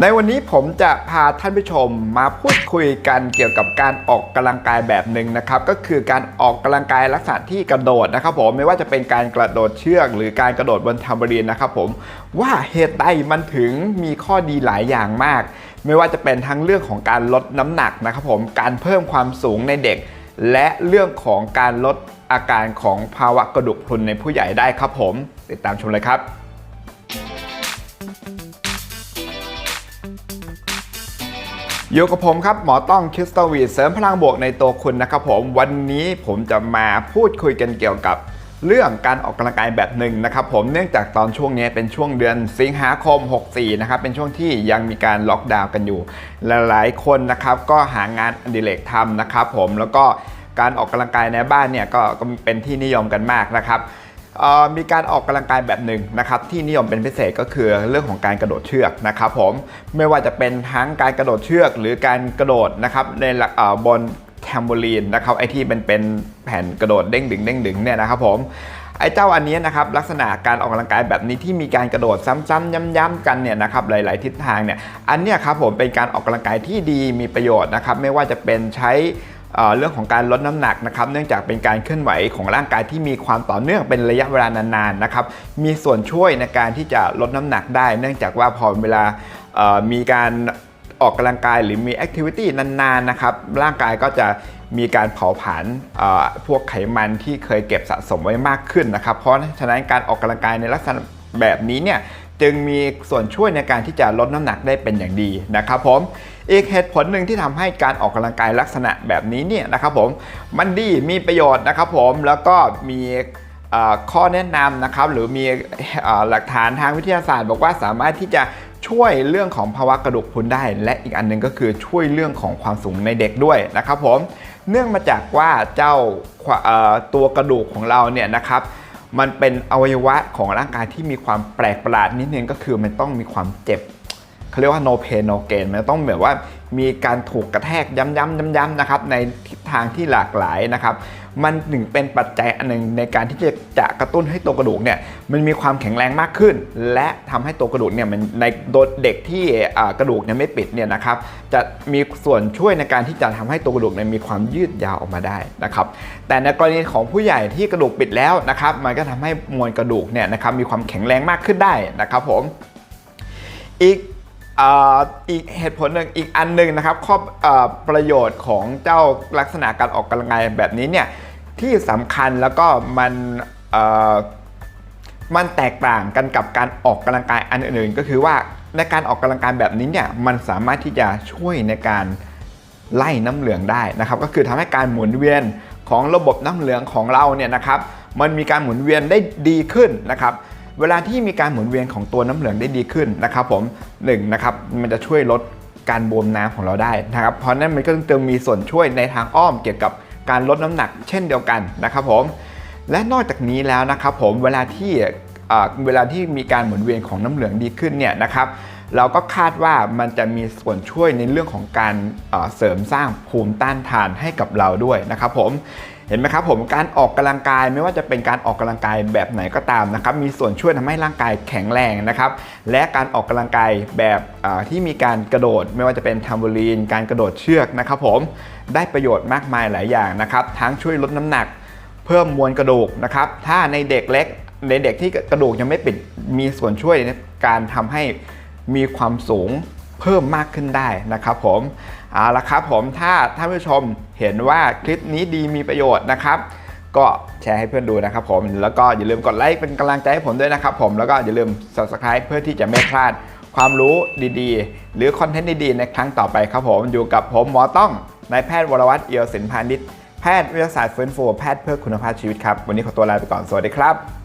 ในวันนี้ผมจะพาท่านผู้ชมมาพูดคุยกันเกี่ยวกับการออกกำลังกายแบบหนึ่งนะครับ ก็คือการออกกำลังกายลักษณะที่กระโดดนะครับ ผมไม่ว่าจะเป็นการกระโดดเชือก หรือการกระโดดบนทัมเบอรีนนะครับ ผมว่าเหตุใดมันถึงมีข้อดีหลายอย่างมาก ไม่ว่าจะเป็นทั้งเรื่องของการลดน้ำหนักนะครับผมการเพิ่มความสูงในเด็ก และเรื่องของการลดอาการของภาวะกระดูกพรุนในผู้ใหญ่ได้ครับผม ติดตามชมเลยครับ อยู่กับผมครับ หมอต้องคริสตวีเสริมพลังบวกในตัวคุณนะครับผมวันนี้ผมจะมาพูดคุยกันเกี่ยวกับเรื่องการออกกำลังกายแบบหนึ่งนะครับผมเนื่องจากตอนช่วงนี้เป็นช่วงเดือนสิงหาคม 64 นะครับเป็นช่วงที่ยังมีการล็อกดาวน์กันอยู่ หลายๆ คนนะครับก็หางานอดิเรกทำนะครับผมแล้วก็การออกกำลังกายในบ้านเนี่ยก็เป็นที่นิยมกันมากนะครับ มีการออกกำลังกายแบบหนึ่งนะครับที่นิยมเป็นพิเศษก็คือเรื่องของการกระโดดเชือกนะครับผมไม่ว่าจะเป็นทั้งการกระโดดเชือกหรือการกระโดดนะครับในหลักบนแทมโบลีนนะครับไอที่เป็นเป็นแผ่นกระโดดเด้งดึงเด้งดึงเนี่ยนะครับผมไอ้เจ้าอันนี้นะครับลักษณะการออกกำลังกายแบบนี้ที่มีการกระโดดซ้ำๆย้ำๆกันเนี่ยนะครับหลาย ๆ ทิศทางเนี่ยอันเนี้ยครับผมเป็นการออกกำลังกายที่ดีมีประโยชน์นะครับไม่ว่าจะเป็นใช้ เเรื่องของการลดน้ำหนักนะครับเนื่องจากเป็นการเคลื่อนไหวของร่างกายที่มีความต่อเนื่องเป็นระยะเวลานานๆนะครับมีส่วนช่วยในการที่จะลดน้ำหนักได้ เนื่องจากว่าพอเวลามีการออกกำลังกายหรือมีแอคทิวิตี้นานๆนะครับร่างกายก็จะมีการเผาผลาญพวกไขมันที่เคยเก็บสะสมไว้มากขึ้นนะครับ เพราะฉะนั้นการออกกำลังกายในลักษณะแบบนี้เนี่ย จึงมีส่วนช่วยในการที่จะลดน้ำหนักได้เป็นอย่างดีนะครับผมอีกเหตุผลหนึ่งที่ทำให้การออกกำลังกายลักษณะแบบนี้เนี่ยนะครับผมมันดีมีประโยชน์นะครับผมแล้วก็มีข้อแนะนำนะครับหรือมีหลักฐานทางวิทยาศาสตร์ บอกว่าสามารถที่จะช่วยเรื่องของภาวะกระดูกพรุนได้ และอีกอันหนึงก็คือช่วยเรื่องของความสูงในเด็กด้วยนะครับผมเนื่องมาจากว่าเจ้าตัวกระดูกของเราเนี่ยนะครับ มันเป็นอวัยวะของร่างกายที่มีความแปลกประหลาดนิดนึงก็คือมันต้องมีความเจ็บเขาเรียกว่า no pain no gain มันต้องแบบว่ามีการถูกกระแทกย้ำๆย้ำๆนะครับในทางที่หลากหลายนะครับมันถึงเป็นปัจจัยอันหนึงในการที่จะจะกระตุ้นให้ตัวกระดูกเนี่ยมันมีความแข็งแรงมากขึ้น และทำให้ตัวกระดูกเนี่ยมันในเด็กที่กระดูกเนี่ยไม่ปิดเนี่ยนะครับจะมีส่วนช่วยในการที่จะทำให้ตัวกระดูกเนี่ยมีความยืดยาวออกมาได้นะครับแต่ในกรณีของผู้ใหญ่ที่กระดูกปิดแล้วนะครับมันก็ทำให้มวลกระดูกเนี่ยนะครับมีความแข็งแรงมากขึ้นได้นะครับผมอีก อีกเหตุผลหนึ่งอีกอันหนึ่งนะครับข้ออประโยชน์ของเจ้าลักษณะการออกกำลังกายแบบนี้เนี่ยที่สำคัญแล้วก็มันมันแตกต่างกันกับการออกกำลังกายอันอื่นๆ ก็คือว่าในการออกกำลังกายแบบนี้เนี่ยมันสามารถที่จะช่วยในการไล่น้ำเหลืองได้นะครับ ก็คือทำให้การหมุนเวียนของระบบน้ำเหลืองของเราเนี่ยนะครับ มันมีการหมุนเวียนได้ดีขึ้นนะครับ เวลาที่มีการหมุนเวียนของตัวน้ำเหลืองได้ดีขึ้นนะครับผมหนึ่งนะครับมันจะช่วยลดการบวมน้ำของเราได้นะครับเพราะนั้นมันก็จะมีส่วนช่วยในทางอ้อมเกี่ยวกับการลดน้ำหนักเช่นเดียวกันนะครับผมและนอกจากนี้แล้วนะครับผมเวลาที่เวลาที่มีการหมุนเวียนของน้ำเหลืองดีขึ้นเนี่ยนะครับเราก็คาดว่ามันจะมีส่วนช่วยในเรื่องของการเสริมสร้างภูมิต้านทานให้กับเราด้วยนะครับผม เห็นไหมครับผมการออกกำลังกายไม่ว่าจะเป็นการออกกำลังกายแบบไหนก็ตามนะครับมีส่วนช่วยทำให้ร่างกายแข็งแรงนะครับและการออกกำลังกายแบบที่มีการกระโดด ไม่ว่าจะเป็นทัมโบลีน การกระโดดเชือกนะครับผมได้ประโยชน์มากมายหลายอย่างนะครับทั้งช่วยลดน้ำหนัก เพิ่มมวลกระดูกนะครับถ้าในเด็กเล็กในเด็กที่กระดูกยังไม่ปิดมีส่วนช่วยในการทำให้มีความสูง เพิ่มมากขึ้นได้นะครับผมเอาละครับผมถ้าท่านผู้ชมเห็นว่าคลิปนี้ดีมีประโยชน์นะครับ ก็แชร์ให้เพื่อนดูนะครับผมแล้วก็อย่าลืมกดไลค์เป็นกำลังใจให้ผมด้วยนะครับผมแล้วก็อย่าลืม subscribe เพื่อที่จะไม่พลาดความรู้ดีๆ หรือคอนเทนต์ดีๆ ในครั้งต่อไปครับผมอยู่กับผมหมอต้องนายแพทย์วรวัตรเอียวสินพานิชแพทย์วิทยาศาสตร์ฟื้นฟูแพทย์เพื่อคุณภาพชีวิตครับ วันนี้ขอตัวลาไปก่อน สวัสดีครับ